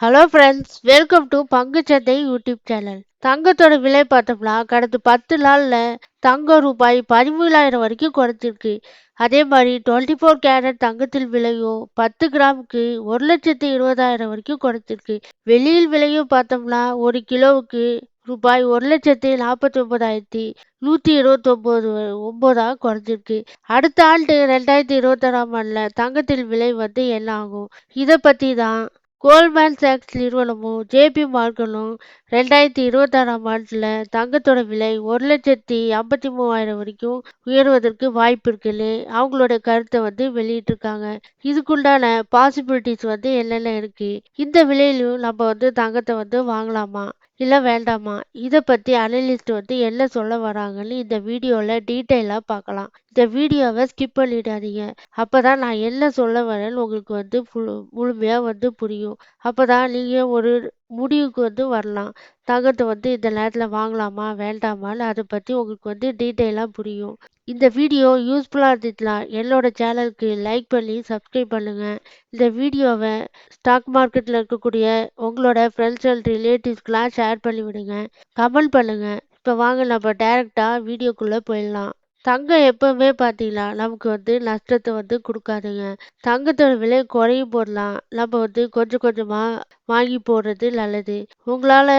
Hello friends welcome to பங்குச்சந்தை YouTube channel தங்கத்தோட விலை பார்த்தோம்னா கடந்த பத்து நாளில் தங்கம் ரூபாய் பதிமூணாயிரம் வரைக்கும் குறைச்சிருக்கு அதே மாதிரி டுவெண்ட்டி ஃபோர் கேரட் தங்கத்தில் விலையும் பத்து கிராமுக்கு ஒரு லட்சத்து இருபதாயிரம் வரைக்கும் குறைச்சிருக்கு வெளியில் விலையும் பார்த்தோம்னா ஒரு கிலோவுக்கு ரூபாய் ஒரு லட்சத்தி நாற்பத்தி ஒன்பதாயிரத்தி நூற்றி இருபத்தொம்போது ஒம்போதாக குறைஞ்சிருக்கு. அடுத்த ஆண்டு ரெண்டாயிரத்தி இருபத்தாறாம் ஆண்டில் தங்கத்தில் விலை வந்து என்ன ஆகும்? இதை பற்றி தான் கோல்ட்மேன் சாக்ஸ் நிறுவனமும் ஜேபி மார்கனும் ரெண்டாயிரத்தி இருபத்தாறாம் ஆண்டில் தங்கத்தோட விலை ஒரு லட்சத்தி ஐம்பத்தி மூவாயிரம் வரைக்கும் உயர்வதற்கு வாய்ப்பு இருக்குன்னு அவங்களோட கருத்தை வந்து வெளியிட்டிருக்காங்க. இதுக்குண்டான பாசிபிலிட்டிஸ் வந்து என்னென்ன இருக்கு? இந்த விலையிலும் நம்ம வந்து தங்கத்தை வந்து வாங்கலாமா? இல்லை வேண்டாமா இதை பற்றி அனலிஸ்ட் வந்து என்ன சொல்ல வராங்கன்னு இந்த வீடியோவில் டீட்டெயிலாக பார்க்கலாம் இந்த வீடியோவை ஸ்கிப் பண்ணிடாதீங்க. அப்போ தான் நான் என்ன சொல்ல வரேன்னு உங்களுக்கு வந்து முழு முழுமையாக வந்து புரியும். அப்போ தான் நீங்கள் ஒரு முடிவுக்கு வந்து வரலாம். தங்கத்தை வந்து இந்த நேரத்தில் வாங்கலாமா வேண்டாமான்னு அதை பற்றி உங்களுக்கு வந்து டீட்டெயிலாக புரியும். இந்த வீடியோ யூஸ்ஃபுல்லாக இருந்துச்சுன்னா என்னோட சேனலுக்கு லைக் பண்ணி சப்ஸ்கிரைப் பண்ணுங்கள் இந்த வீடியோவை ஸ்டாக் மார்க்கெட்டில் இருக்கக்கூடிய உங்களோட ஃப்ரெண்ட்ஸ் அண்ட் ரிலேட்டிவ்ஸ்க்கெலாம் ஷேர் பண்ணி விடுங்க கமெண்ட் பண்ணுங்கள் இப்போ வாங்க நம்ம டைரெக்டாக வீடியோக்குள்ளே போயிடலாம். தங்கம் எப்பவுமே பார்த்தீங்கன்னா நமக்கு வந்து நஷ்டத்தை வந்து கொடுக்காதுங்க. தங்கத்தோட விலை குறையும் போதெல்லாம் நம்ம வந்து கொஞ்சம் கொஞ்சமாக வாங்கி போடுறது நல்லது. உங்களால்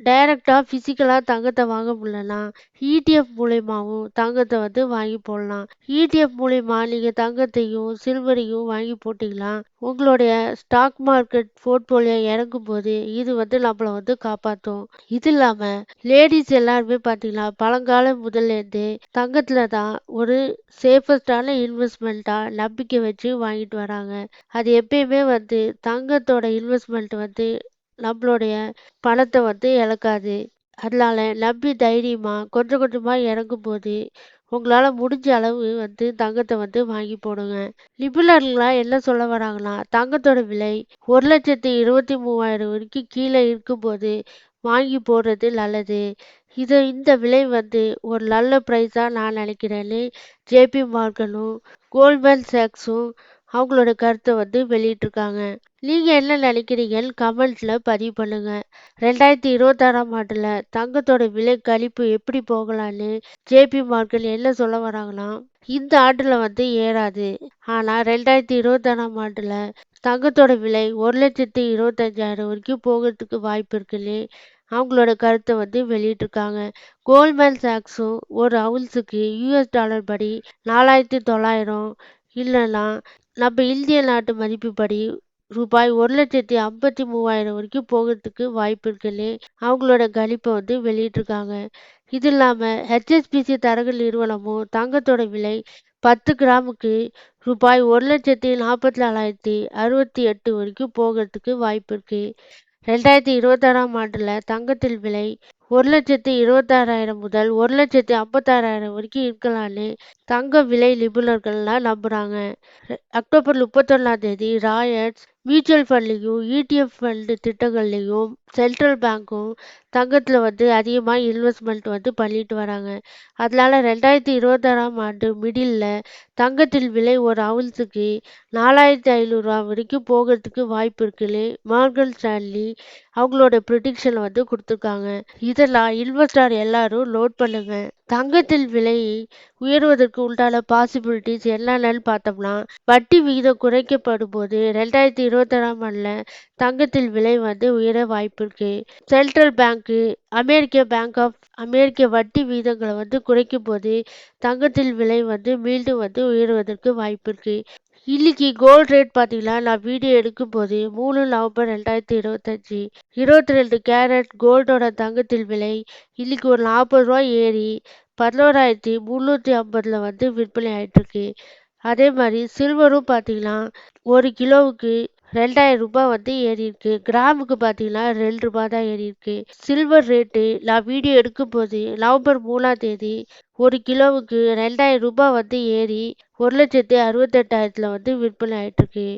டைரெக்டாக ஃபிசிக்கலாக தங்கத்தை வாங்க முடியலன்னா இடிஎஃப் மூலயமாவும் தங்கத்தை வந்து வாங்கி போடலாம். இடிஎஃப் மூலயமா நீங்கள் தங்கத்தையும் சில்வரையும் வாங்கி போட்டிங்கன்னா உங்களுடைய ஸ்டாக் மார்க்கெட் போர்ட்ஃபோலியோ இறங்கும் போது இது வந்து நம்மளை வந்து காப்பாற்றும் இது இல்லாமல் லேடிஸ் எல்லாருமே பார்த்தீங்கன்னா பழங்கால முதல்லேருந்து தங்கத்தில் தான் ஒரு சேஃபஸ்டான இன்வெஸ்ட்மெண்ட்டாக நம்பிக்கை வச்சு வாங்கிட்டு வராங்க. அது எப்பயுமே வந்து தங்கத்தோட இன்வெஸ்ட்மெண்ட் வந்து நம்மளுடைய பணத்தை வந்து இழக்காது. அதனால நம்பி தைரியமாக கொஞ்சம் கொஞ்சமாக இறங்கும் போது உங்களால் முடிஞ்ச அளவு வந்து தங்கத்தை வந்து வாங்கி போடுங்க. நிபுணர்கள்லாம் என்ன சொல்ல வராங்கன்னா தங்கத்தோட விலை ஒரு லட்சத்தி இருபத்தி மூவாயிரம் வரைக்கும் கீழே இருக்கும்போது வாங்கி போடுறது நல்லது. இது இந்த விலை வந்து ஒரு நல்ல ப்ரைஸாக நான் நினைக்கிறேன்னு ஜேபி மார்கனும் கோல்ட்மேன் சாக்ஸும் அவங்களோட கருத்தை வந்து வெளியிட்டிருக்காங்க. நீங்கள் என்ன நினைக்கிறீங்கன்னு கமெண்ட்ஸில் பதிவு பண்ணுங்கள் ரெண்டாயிரத்தி இருபத்தாறாம் ஆண்டில் தங்கத்தோட விலை கழிப்பு எப்படி போகலான்னு ஜேபி மார்க்கன் என்ன சொல்ல வராங்கன்னா இந்த ஆண்டில் வந்து ஏறாது. ஆனால் ரெண்டாயிரத்தி இருபத்தாறாம் ஆண்டில் தங்கத்தோட விலை ஒரு லட்சத்தி இருபத்தஞ்சாயிரம் வரைக்கும் போகிறதுக்கு வாய்ப்பு இருக்குன்னு அவங்களோட கருத்தை வந்து வெளியிட்டிருக்காங்க. கோல்மேன் சாக்ஸும் ஒரு அவுன்ஸுக்கு யூஎஸ் டாலர் படி நாலாயிரத்தி தொள்ளாயிரம் இல்லைன்னா நம்ம இந்திய நாட்டு மதிப்புப்படி ரூபாய் ஒரு லட்சத்தி ஐம்பத்தி மூவாயிரம் வரைக்கும் போகிறதுக்கு வாய்ப்பு இருக்குன்னு அவங்களோட கணிப்பை வந்து வெளியிட்டிருக்காங்க. இது இல்லாமல் ஹெச்எஸ்பிசி தரகு நிறுவனமும் தங்கத்தோட விலை பத்து கிராமுக்கு ரூபாய் ஒரு லட்சத்தி நாற்பத்தி நாலாயிரத்தி அறுபத்தி எட்டு வரைக்கும் போகிறதுக்கு வாய்ப்பு இருக்குது ரெண்டாயிரத்தி இருபத்தாறாம் ஆண்டில் தங்கத்தில் விலை ஒரு லட்சத்தி இருபத்தாறாயிரம் முதல் ஒரு லட்சத்தி ஐம்பத்தாறாயிரம் வரைக்கும் இருக்கலான்னு தங்க விலை நிபுணர்கள்லாம் நம்புகிறாங்க அக்டோபர் முப்பத்தொன்னாம் தேதி ராயட்ஸ் மியூச்சுவல் ஃபண்ட்லேயும் இடிஎஃப் ஃபண்டு திட்டங்கள்லேயும் சென்ட்ரல் பேங்க்கும் தங்கத்தில் வந்து அதிகமாக இன்வெஸ்ட்மெண்ட் வந்து பண்ணிட்டு வராங்க. அதனால் ரெண்டாயிரத்தி இருபத்தாறாம் ஆண்டு மிடில் தங்கத்தில் விலை ஒரு அவுன்ஸுக்கு நாலாயிரத்தி ஐநூறுரூவா வரைக்கும் போகிறதுக்கு வாய்ப்பு இருக்குன்னு மார்கன் ஸ்டான்லி அவங்களோட ப்ரிடிக்ஷன் வந்து கொடுத்துருக்காங்க. இதெல்லாம் இன்வெஸ்டர் எல்லாரும் நோட் பண்ணுங்கள் தங்கத்தில் விலை உயர்வதற்கு உண்டான பாசிபிலிட்டிஸ் என்னென்னு பார்த்தோம்னா வட்டி விகிதம் குறைக்கப்படும் போது ரெண்டாயிரத்தி இருபத்தாறாம் ஆண்டில் தங்கத்தில் விலை வந்து உயர வாய்ப்பு இருக்கு. சென்ட்ரல் பேங்க்கு அமெரிக்க பேங்க் ஆஃப் அமெரிக்க வட்டி விகிதங்களை வந்து குறைக்கும் போது தங்கத்தில் விலை வந்து மீண்டும் வந்து உயர்வதற்கு வாய்ப்பு இருக்கு. இன்னைக்கு கோல்ட் ரேட் பார்த்தீங்கன்னா நான் வீடியோ எடுக்கும் போது மூணு நவம்பர் ரெண்டாயிரத்தி இருபத்தஞ்சி இருபத்தி ரெண்டு கேரட் கோல்டோட தங்கத்தில் விலை இன்னைக்கு ஒரு நாற்பது ரூபாய் ஏறி பதினோராயிரத்தி முந்நூற்றி ஐம்பதில் வந்து விற்பனை ஆயிட்டுருக்கு. அதே மாதிரி சில்வரும் பார்த்தீங்கன்னா ஒரு கிலோவுக்கு ரெண்டாயிரம் ரூபாய் வந்து ஏறி இருக்கு கிராமுக்கு பார்த்தீங்கன்னா ரெண்டு ரூபாய் தான் ஏறி இருக்கு சில்வர் ரேட்டு நான் வீடியோ எடுக்கும் போது நவம்பர் மூணாம் தேதி ஒரு கிலோவுக்கு ரெண்டாயிரம் ரூபாய் வந்து ஏறி ஒரு லட்சத்தி அறுபத்தெட்டாயிரத்தில் வந்து விற்பனை ஆயிட்டுருக்கு.